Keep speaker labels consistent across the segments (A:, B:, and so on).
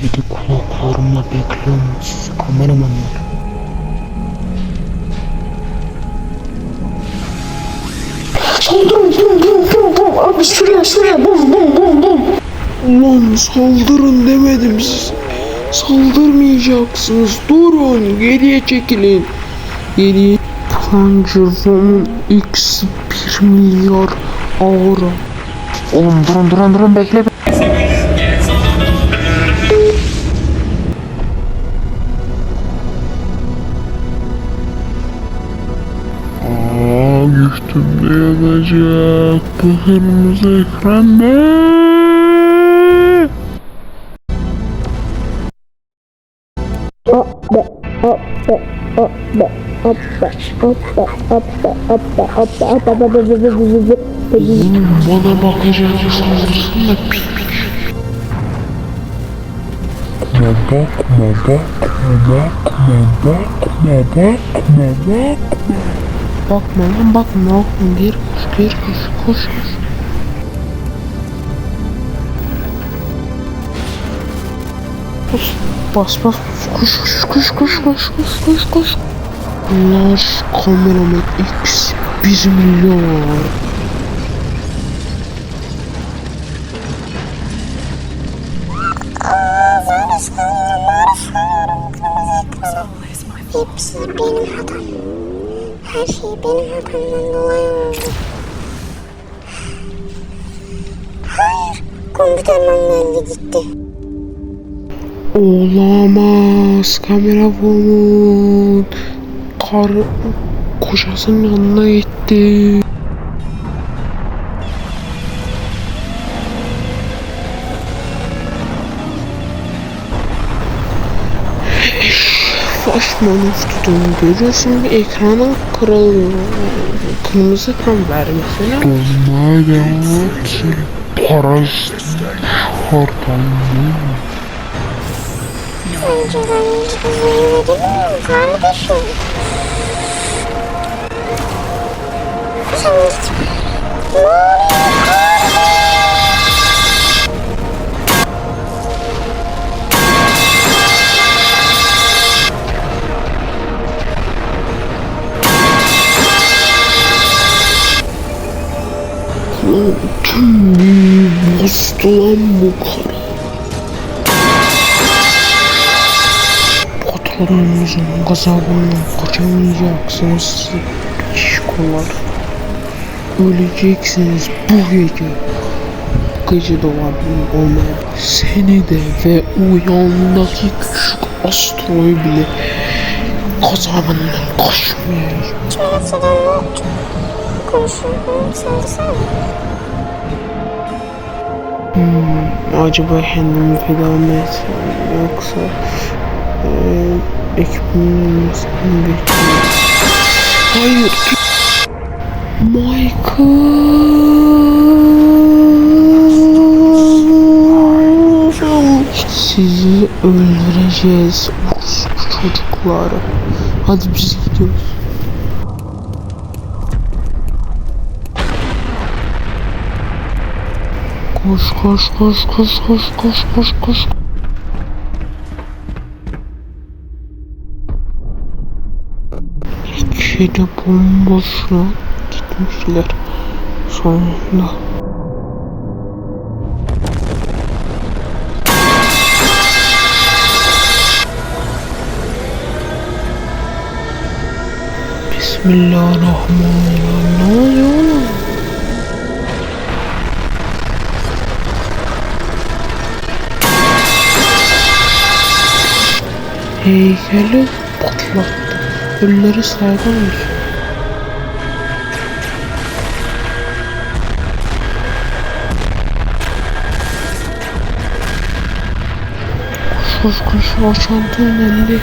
A: Kedi kulaklarımla bekliyormuş kameramanlar. Saldırın bum bum bum bum abi şuraya şuraya bum bum bum bum. Ulan saldırın demedim siz. Saldırmayacaksınız. Durun geriye çekilin. Geriye Tanjirom'un X 1 milyar aura. Oğlum durun durun durun bekle. Aa, altında yanacak bu kırmızı ekran ne? Oğlum bana bakacaksınız da pik. Bebek, bebek, bebek, bebek, bebek, bebek. Bakma lan bakma bakma. Geri koş geri koş koş koş. Koş bas bas. Koş koş koş koş koş koş koş koş. Bunlar kameraman X 1 milyon.
B: Hepsi benim hatam. Her şey benim hatamdan dolayı oldu. Hayır, kompüter manuelli gitti.
A: Olamaz kamera bulun. Kar kocasının yanına gitti. düşmanın tuttuğunu görüyorsun ve ekrana kırılıyor. Kırmızı pembe mesela. Donayot paras hortanlı.
B: Önceden hiç bu zeynep kardeşim.
A: Lan tüm büyü bastı lan bu karı. Patronumuzun gazabından kaçamayacaksınız siz şişkolar. Öleceksiniz bu gece. Bu gece doğabilir olmayan seni de ve o yandaki küçük astroyu bile gazabından kaçmayacak.
B: Çörekçeden ne oldu? Konuşuyorum, söylesene.
A: Hmm, acaba kendimi feda mı etsem yoksa eee ekibimin ölmesini bekliyorum? Hayır. Michael. Sizi öldüreceğiz çocuklar. Hadi biz gidiyoruz. Koş koş koş koş koş koş koş koş. İçeri bomboş lan gitmişler sonunda. Bismillahirrahmanirrahim. heykeli patlattı. Ölüleri saygın olsun. Koşuş koşu açantının elini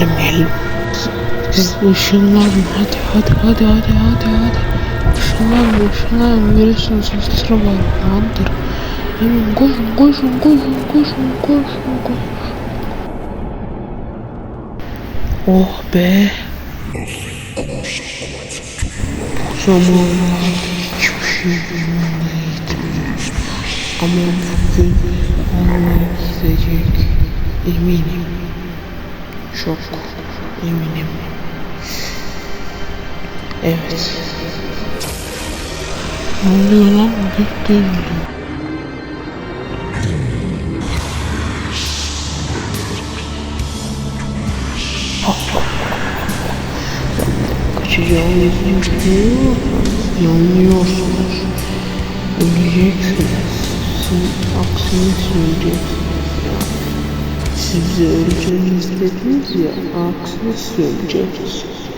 A: gidelim. Siz ışınlanın hadi hadi hadi hadi hadi hadi. Işınlanın ışınlanın görüyorsunuz sıra var andır. Hemen koşun koşun koşun koşun koşun koşun. Oh be. Bu zamanlar hiçbir şey bilmeydim. Ama bugün olmaya gidecek. Eminim. Çok eminim. Evet. Ne oluyor lan? Gök göründü. Kaçacağınız yok. Yanılıyorsunuz. Öleceksiniz. Aksini söyleyeceksiniz. Siz öleceğiniz dediniz ya, aksini söyleyeceksiniz.